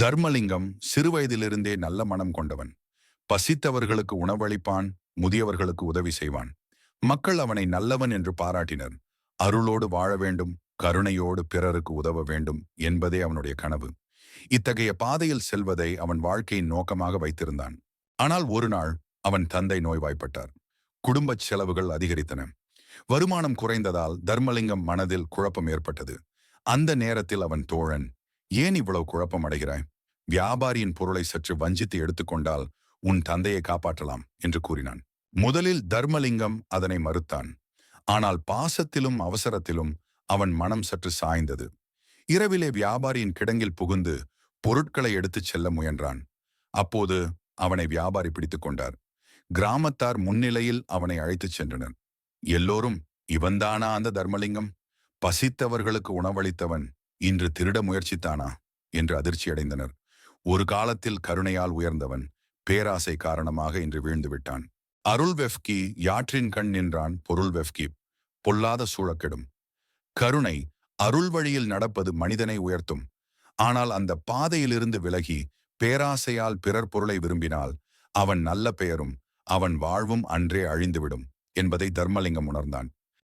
தர்மலிங்கம் சிறுவயதிலிருந்தே நல்ல மனம் கொண்டவன். பசித்தவர்களுக்கு உணவளிப்பான் முதியவர்களுக்கு உதவி செய்வான். மக்கள் அவனை நல்லவன் என்று பாராட்டினர். அருளோடு வாழ வேண்டும் கருணையோடு பிறருக்கு உதவ வேண்டும் என்பதே அவனுடைய கனவு. இத்தகைய பாதையில் செல்வதை அவன் வாழ்க்கையின் நோக்கமாக வைத்திருந்தான். ஆனால் ஒரு நாள் அவன் தந்தை நோய்வாய்ப்பட்டார். குடும்பச் செலவுகள் அதிகரித்தன. வருமானம் குறைந்ததால் தர்மலிங்கம் மனதில் குழப்பம் ஏற்பட்டது. அந்த நேரத்தில் அவன் தோழன் ஏன் இவ்வளவு குழப்பம் அடைகிறாய்? வியாபாரியின் பொருளை சற்று வஞ்சித்து எடுத்துக்கொண்டால் உன் தந்தையை காப்பாற்றலாம் என்று கூறினான். முதலில் தர்மலிங்கம் அதனை மறுத்தான். ஆனால் பாசத்திலும் அவசரத்திலும் அவன் மனம் சற்று சாய்ந்தது. இரவிலே வியாபாரியின் கிடங்கில் புகுந்து பொருட்களை எடுத்துச் செல்ல முயன்றான். அப்போது அவனை வியாபாரி பிடித்துக் கொண்டார். கிராமத்தார் முன்னிலையில் அவனை அழைத்துச் சென்றனர். எல்லோரும் இவன்தானா அந்த தர்மலிங்கம்? பசித்தவர்களுக்கு உணவளித்தவன் இன்று திருட முயற்சித்தானா? என்று அதிர்ச்சியடைந்தனர். ஒரு காலத்தில் கருணையால் உயர்ந்தவன் பேராசை காரணமாக இன்று வீழ்ந்து விட்டான் அருள் வெஃப்கி யாற்றின் கண் நின்றான் பொருள் வெஃப்கி பொல்லாத சூழக்கெடும். கருணை அருள் வழியில் நடப்பது மனிதனை உயர்த்தும். ஆனால் அந்த பாதையிலிருந்து விலகி பேராசையால் பிறர் பொருளை விரும்பினால் அவன் நல்ல பெயரும் அவன் வாழ்வும் அன்றே அழிந்துவிடும் என்பதை தர்மலிங்கம் உணர்ந்தான்.